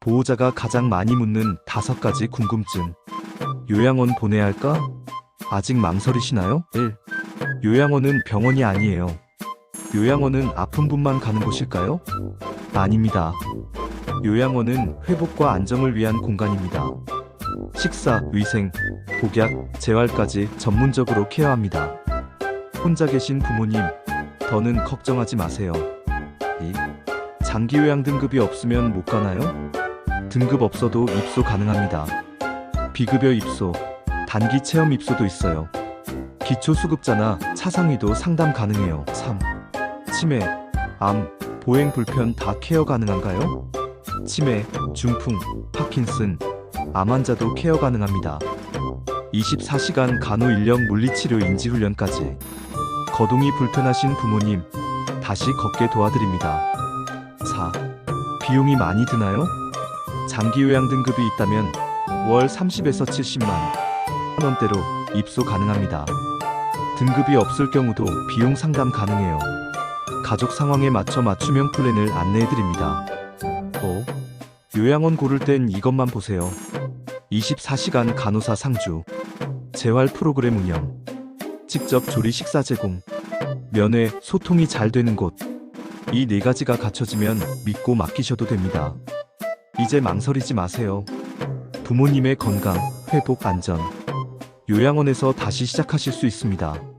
보호자가 가장 많이 묻는 다섯 가지 궁금증. 요양원 보내야 할까? 아직 망설이시나요? 1. 요양원은 병원이 아니에요. 요양원은 아픈 분만 가는 곳일까요? 아닙니다. 요양원은 회복과 안정을 위한 공간입니다. 식사, 위생, 복약, 재활까지 전문적으로 케어합니다. 혼자 계신 부모님, 더는 걱정하지 마세요. 2. 장기 요양 등급이 없으면 못 가나요? 등급 없어도 입소 가능합니다. 비급여 입소, 단기 체험 입소도 있어요. 기초 수급자나 차상위도 상담 가능해요. 3. 치매, 암, 보행 불편 다 케어 가능한가요? 치매, 중풍, 파킨슨, 암 환자도 케어 가능합니다. 24시간 간호 인력 물리치료 인지훈련까지. 거동이 불편하신 부모님, 다시 걷게 도와드립니다. 4. 비용이 많이 드나요? 장기 요양 등급이 있다면 월 30에서 70만 원대로 입소 가능합니다. 등급이 없을 경우도 비용 상담 가능해요. 가족 상황에 맞춰 맞춤형 플랜을 안내해 드립니다. 5. 요양원 고를 땐 이것만 보세요. 24시간 간호사 상주, 재활 프로그램 운영, 직접 조리 식사 제공, 면회 소통이 잘 되는 곳. 이 네 가지가 갖춰지면 믿고 맡기셔도 됩니다. 이제 망설이지 마세요. 부모님의 건강, 회복, 안전. 요양원에서 다시 시작하실 수 있습니다.